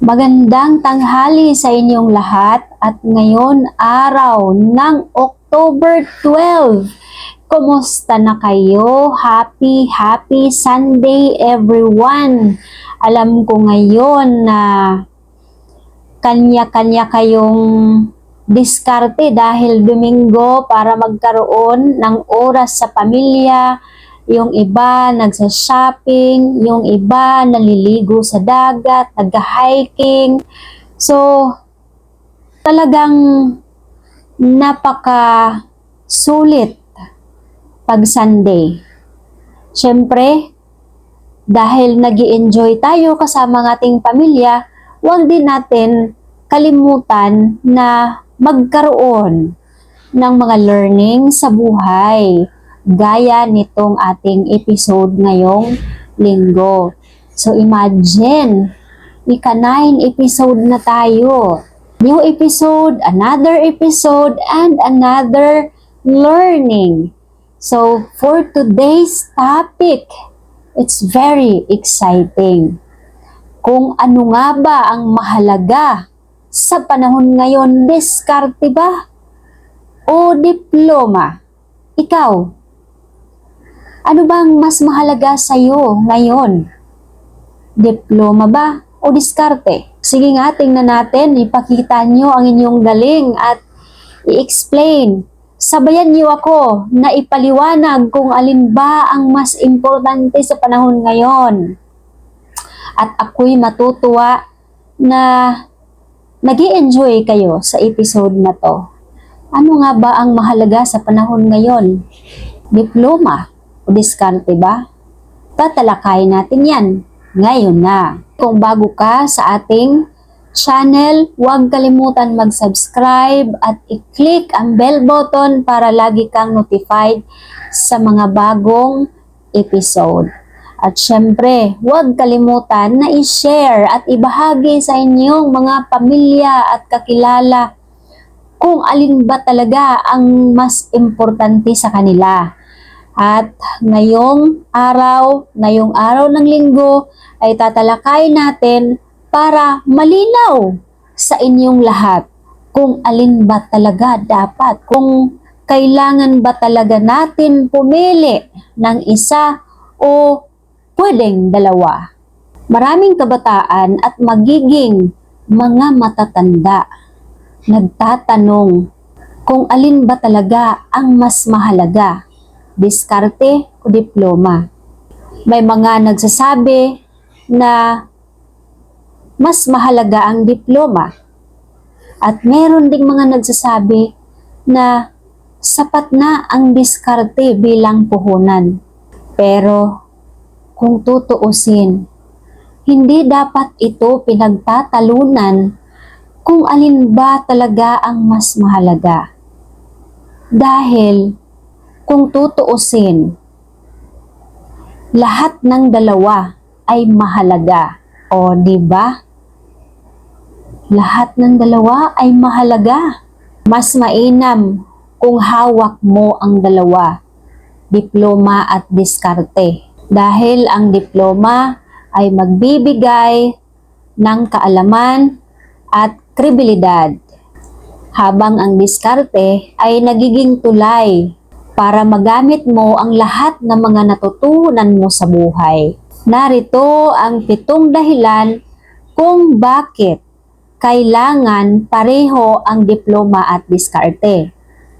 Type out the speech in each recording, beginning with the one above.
Magandang tanghali sa inyong lahat at ngayon araw ng October 12. Kumusta na kayo? Happy, happy Sunday everyone! Alam ko ngayon na kanya-kanya kayong diskarte dahil Domingo para magkaroon ng oras sa pamilya, yung iba nagsa-shopping, yung iba naliligo sa dagat, nag-hiking. So, talagang napaka sulit pag Sunday. Siyempre, dahil nag enjoy tayo kasama ng ating pamilya, huwag din natin kalimutan na magkaroon ng mga learning sa buhay gaya nitong ating episode ngayong linggo. So imagine, ika-9 episode na tayo. New episode, another episode, and another learning. So for today's topic, it's very exciting. Kung ano nga ba ang mahalaga sa panahon ngayon, diskarte ba? O diploma? Ikaw, ano bang mas mahalaga sa iyo ngayon? Diploma ba o diskarte? Sige nga, tingnan natin, ipakita nyo ang inyong galing at i-explain. Sabayan niyo ako na ipaliwanag kung alin ba ang mas importante sa panahon ngayon. At ako'y matutuwa na nag enjoy kayo sa episode na to. Ano nga ba ang mahalaga sa panahon ngayon? Diploma diskarte ba? Tatalakayin natin yan ngayon na. Kung bago ka sa ating channel, huwag kalimutan mag-subscribe at i-click ang bell button para lagi kang notified sa mga bagong episode. At syempre, huwag kalimutan na i-share at ibahagi sa inyong mga pamilya at kakilala kung alin ba talaga ang mas importante sa kanila. At ngayong araw, ngayong araw ng linggo, ay tatalakay natin para malinaw sa inyong lahat kung alin ba talaga dapat, kung kailangan ba talaga natin pumili ng isa o pwedeng dalawa. Maraming kabataan at magiging mga matatanda nagtatanong kung alin ba talaga ang mas mahalaga diskarte o diploma. May mga nagsasabi na mas mahalaga ang diploma. At meron ding mga nagsasabi na sapat na ang diskarte bilang puhunan. Pero kung tutuusin, hindi dapat ito pinagtatalunan kung alin ba talaga ang mas mahalaga. Dahil kung tutuusin, lahat ng dalawa ay mahalaga. O, di ba? Lahat ng dalawa ay mahalaga. Mas mainam kung hawak mo ang dalawa, diploma at diskarte. Dahil ang diploma ay magbibigay ng kaalaman at kredibilidad habang ang diskarte ay nagiging tulay para magamit mo ang lahat ng mga natutunan mo sa buhay. Narito ang pitong dahilan kung bakit kailangan pareho ang diploma at diskarte.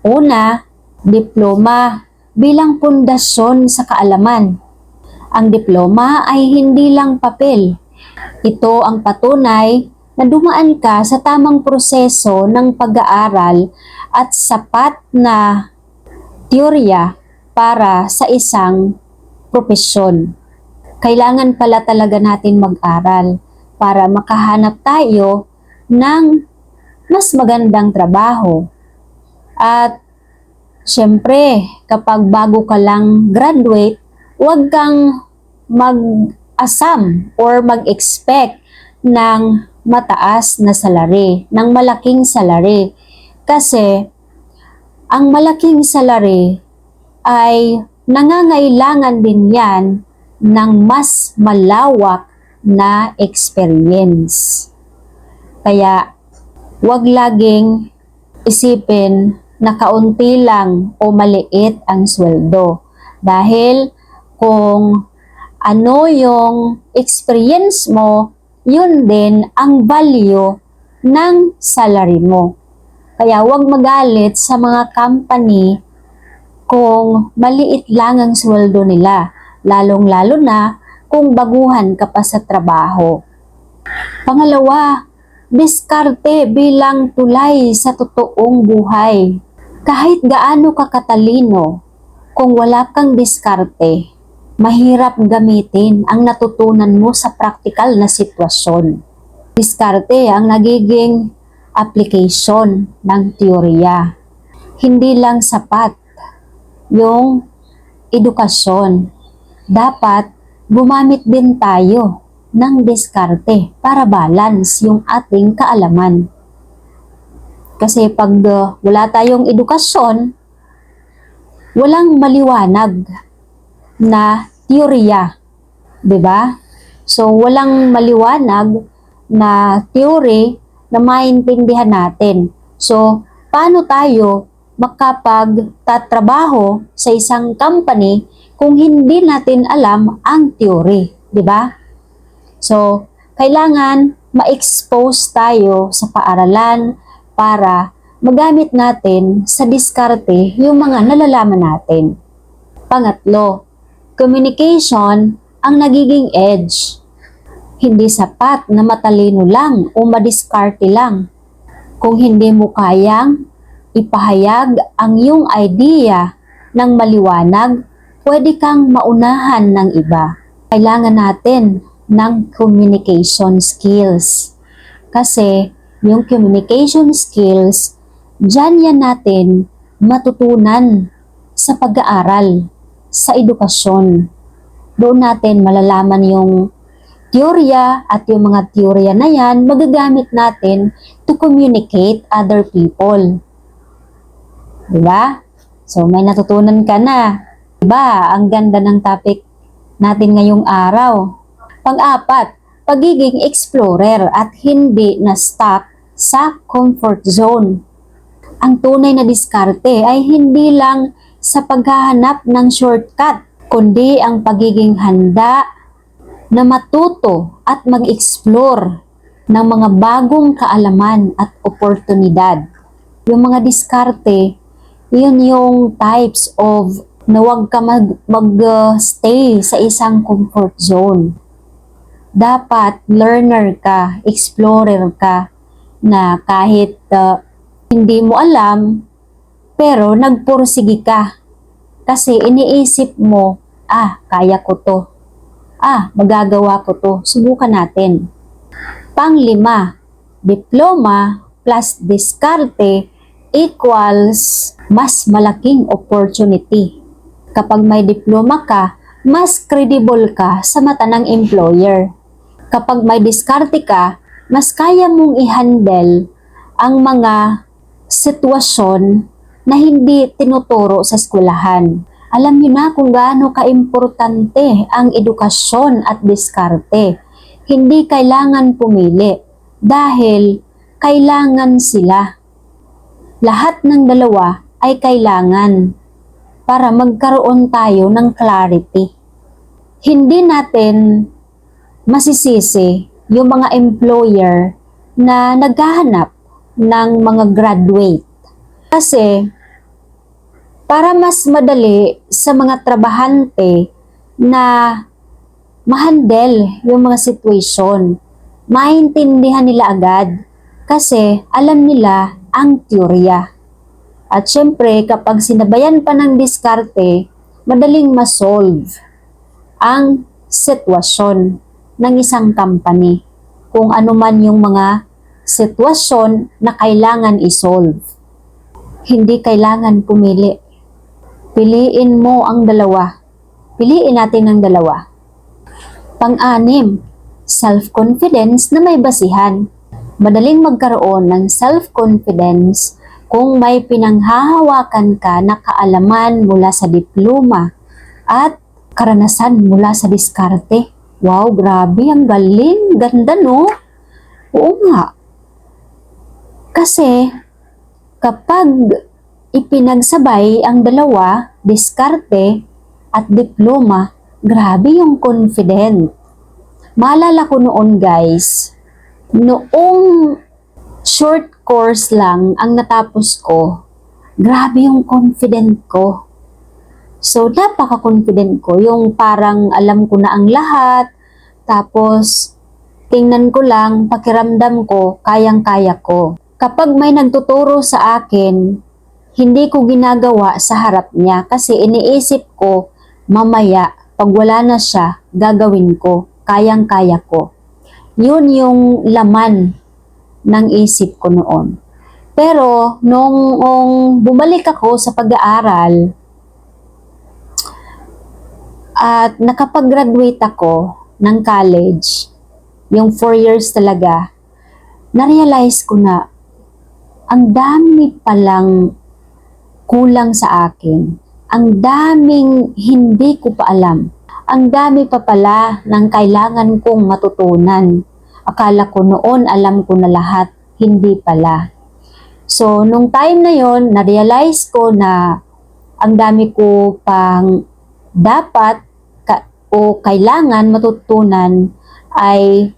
Una, diploma bilang pundasyon sa kaalaman. Ang diploma ay hindi lang papel. Ito ang patunay na dumaan ka sa tamang proseso ng pag-aaral at sapat na teorya para sa isang propesyon. Kailangan pala talaga natin mag-aral para makahanap tayo ng mas magandang trabaho. At syempre, kapag bago ka lang graduate, huwag kang mag-asam or mag-expect ng mataas na salary, ng malaking salary. Kasi, ang malaking salary ay nangangailangan din yan ng mas malawak na experience. Kaya, wag laging isipin na kaunti lang o maliit ang sweldo. Dahil kung ano yung experience mo, yun din ang value ng salary mo. Kaya huwag magalit sa mga company kung maliit lang ang sweldo nila, lalong-lalo na kung baguhan ka pa sa trabaho. Pangalawa, diskarte bilang tulay sa totoong buhay. Kahit gaano ka katalino, kung wala kang diskarte, mahirap gamitin ang natutunan mo sa praktikal na sitwasyon. Diskarte ang nagiging application ng teorya. Hindi lang sapat yung edukasyon. Dapat gumamit din tayo ng diskarte para balance yung ating kaalaman. Kasi pag uh, wala tayong edukasyon, walang maliwanag na teorya, 'di ba? So walang maliwanag na theory na maintindihan natin. So paano tayo makapagtatrabaho sa isang company kung hindi natin alam ang theory, 'di ba? So kailangan ma-expose tayo sa paaralan para magamit natin sa diskarte yung mga nalalaman natin. Pangatlo, communication ang nagiging edge. Hindi sapat na matalino lang o madiskarte lang. Kung hindi mo kayang ipahayag ang iyong idea ng maliwanag, pwede kang maunahan ng iba. Kailangan natin ng communication skills. Kasi yung communication skills, dyan yan natin matutunan sa pag-aaral, sa edukasyon. Doon natin malalaman yung teorya at yung mga teorya na yan, magagamit natin to communicate other people. Diba? So, may natutunan ka na. Diba? Ang ganda ng topic natin ngayong araw. Pang-apat, pagiging explorer at hindi na stuck sa comfort zone. Ang tunay na diskarte ay hindi lang sa paghahanap ng shortcut, kundi ang pagiging handa na matuto at mag-explore ng mga bagong kaalaman at oportunidad. Yung mga diskarte, yun yung types of na huwag ka mag, mag-stay sa isang comfort zone. Dapat learner ka, explorer ka, na kahit uh, hindi mo alam, pero nagpursige ka. Kasi iniisip mo, ah, kaya ko to. Ah, magagawa ko to. Subukan natin. Panglima, diploma plus diskarte equals mas malaking opportunity. Kapag may diploma ka, mas credible ka sa mata ng employer. Kapag may diskarte ka, mas kaya mong i-handle ang mga sitwasyon na hindi tinuturo sa eskwelahan. Alam niyo na kung gaano kaimportante ang edukasyon at diskarte. Hindi kailangan pumili dahil kailangan sila. Lahat ng dalawa ay kailangan para magkaroon tayo ng clarity. Hindi natin masisisi yung mga employer na naghahanap ng mga graduate. Kasi para mas madali sa mga trabahante na mahandle yung mga situation, maintindihan nila agad kasi alam nila ang teorya. At syempre, kapag sinabayan pa ng diskarte, madaling masolve ang sitwasyon ng isang company. Kung ano man yung mga sitwasyon na kailangan isolve. Hindi kailangan pumili. Piliin mo ang dalawa. Piliin natin ang dalawa. Pang-anim, self-confidence na may basihan. Madaling magkaroon ng self-confidence kung may pinanghahawakan ka na kaalaman mula sa diploma at karanasan mula sa diskarte. Wow, grabe, ang galing. Ganda, no? Oo nga. Kasi kapag ipinagsabay ang dalawa, diskarte at diploma, grabe yung confident. Maalala ko noon guys, noong short course lang ang natapos ko, grabe yung confident ko. So, napaka-confident ko. Yung parang alam ko na ang lahat. Tapos, tingnan ko lang, pakiramdam ko, kayang-kaya ko. Kapag may nagtuturo sa akin, hindi ko ginagawa sa harap niya kasi iniisip ko, mamaya, pag wala na siya, gagawin ko, kayang-kaya ko. Yun yung laman ng isip ko noon. Pero, nung, nung bumalik ako sa pag-aaral, at nakapag-graduate ako ng college, yung four years talaga, na-realize ko na ang dami palang kulang sa akin. Ang daming hindi ko pa alam. Ang dami pa pala ng kailangan kong matutunan. Akala ko noon alam ko na lahat, hindi pala. So, nung time na yon, na-realize ko na ang dami ko pang dapat ka, o kailangan matutunan ay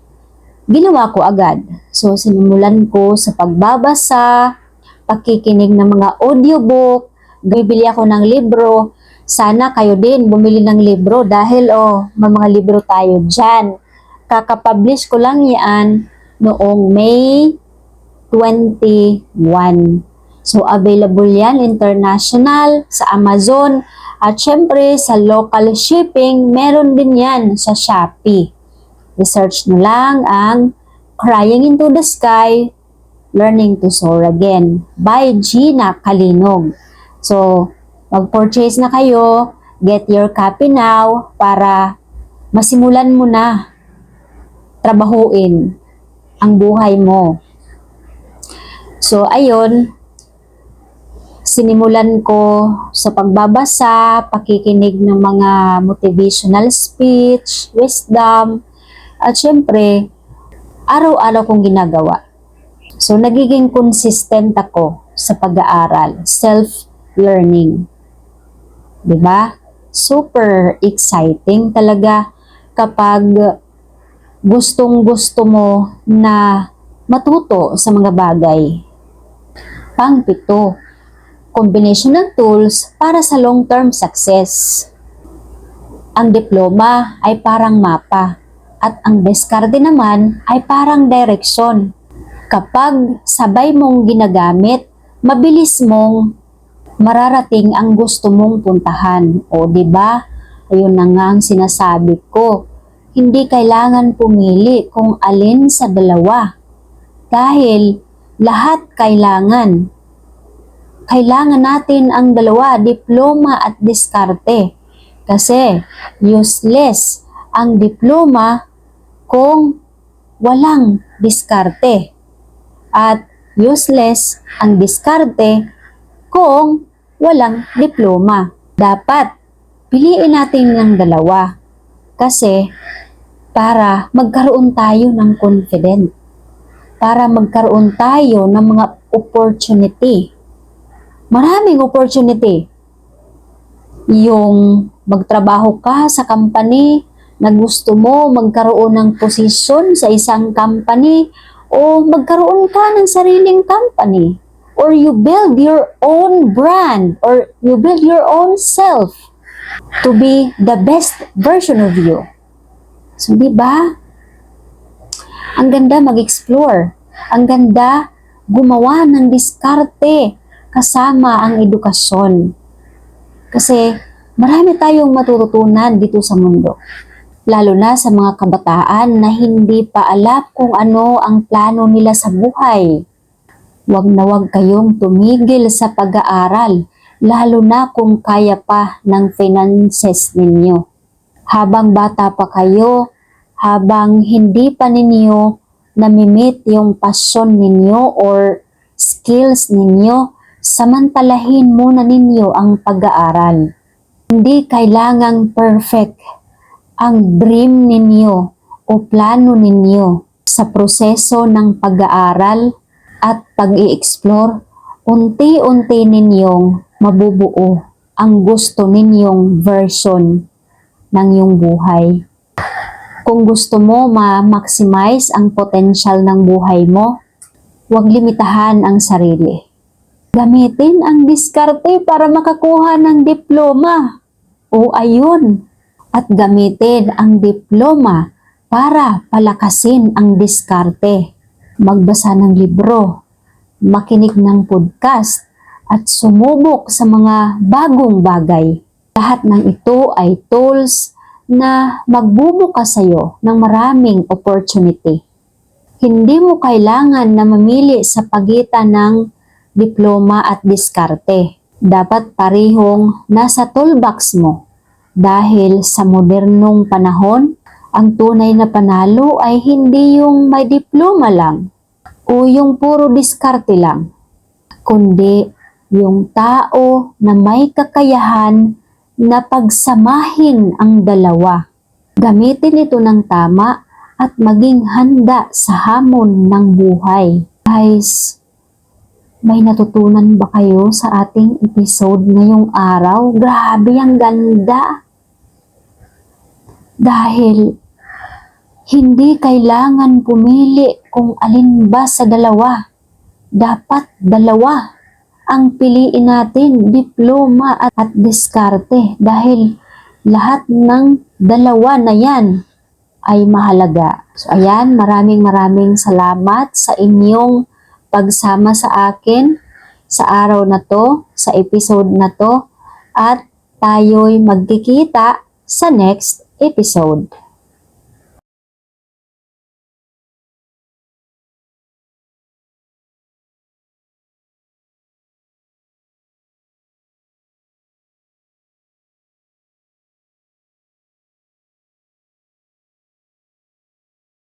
ginawa ko agad. So, sinimulan ko sa pagbabasa, pakikinig ng mga audiobook, bibili ako ng libro. Sana kayo din bumili ng libro dahil oh, may mga libro tayo dyan. Kakapublish ko lang yan noong May 21. So, available yan international sa Amazon at syempre sa local shipping, meron din yan sa Shopee. Research nyo lang ang Crying into the Sky, Learning to Soar Again by Gina Kalinog. So, mag-purchase na kayo, get your copy now para masimulan mo na trabahuin ang buhay mo. So, ayun, sinimulan ko sa pagbabasa, pakikinig ng mga motivational speech, wisdom, at syempre, araw-araw kong ginagawa. So, nagiging consistent ako sa pag-aaral, self-learning. 'Di ba? Super exciting talaga kapag gustong-gusto mo na matuto sa mga bagay. Pangpito, combination ng tools para sa long-term success. Ang diploma ay parang mapa at ang diskarte naman ay parang direksyon. Kapag sabay mong ginagamit, mabilis mong mararating ang gusto mong puntahan. O, ba? Ayun na nga ang sinasabi ko. Hindi kailangan pumili kung alin sa dalawa. Dahil lahat kailangan. Kailangan natin ang dalawa, diploma at diskarte. Kasi useless ang diploma kung walang diskarte. At useless ang diskarte kung walang diploma. Dapat piliin natin ng dalawa kasi para magkaroon tayo ng confident. Para magkaroon tayo ng mga opportunity. Maraming opportunity. Yung magtrabaho ka sa company na gusto mo magkaroon ng posisyon sa isang company o magkaroon ka ng sariling company or you build your own brand or you build your own self to be the best version of you. So, di ba? Ang ganda mag-explore. Ang ganda gumawa ng diskarte kasama ang edukasyon. Kasi marami tayong matututunan dito sa mundo. Lalo na sa mga kabataan na hindi pa alam kung ano ang plano nila sa buhay. Huwag na huwag kayong tumigil sa pag-aaral, lalo na kung kaya pa ng finances ninyo. Habang bata pa kayo, habang hindi pa ninyo namimit yung passion ninyo or skills ninyo, samantalahin muna ninyo ang pag-aaral. Hindi kailangang perfect ang dream ninyo o plano ninyo sa proseso ng pag-aaral at pag i-explore, unti-unti ninyong mabubuo ang gusto ninyong version ng iyong buhay. Kung gusto mo ma-maximize ang potential ng buhay mo, huwag limitahan ang sarili. Gamitin ang diskarte para makakuha ng diploma. O ayun, at gamitin ang diploma para palakasin ang diskarte. Magbasa ng libro, makinig ng podcast, at sumubok sa mga bagong bagay. Lahat ng ito ay tools na magbubukas sa iyo ng maraming opportunity. Hindi mo kailangan na mamili sa pagitan ng diploma at diskarte. Dapat parehong nasa toolbox mo dahil sa modernong panahon, ang tunay na panalo ay hindi yung may diploma lang o yung puro diskarte lang, kundi yung tao na may kakayahan na pagsamahin ang dalawa. Gamitin ito ng tama at maging handa sa hamon ng buhay. Guys, may natutunan ba kayo sa ating episode ngayong araw? Grabe, ang ganda! Dahil hindi kailangan pumili kung alin ba sa dalawa. Dapat dalawa ang piliin natin, diploma at, at diskarte. Dahil lahat ng dalawa na yan ay mahalaga. So ayan, maraming maraming salamat sa inyong pagsama sa akin sa araw na to, sa episode na to, at tayo'y magkikita sa next episode.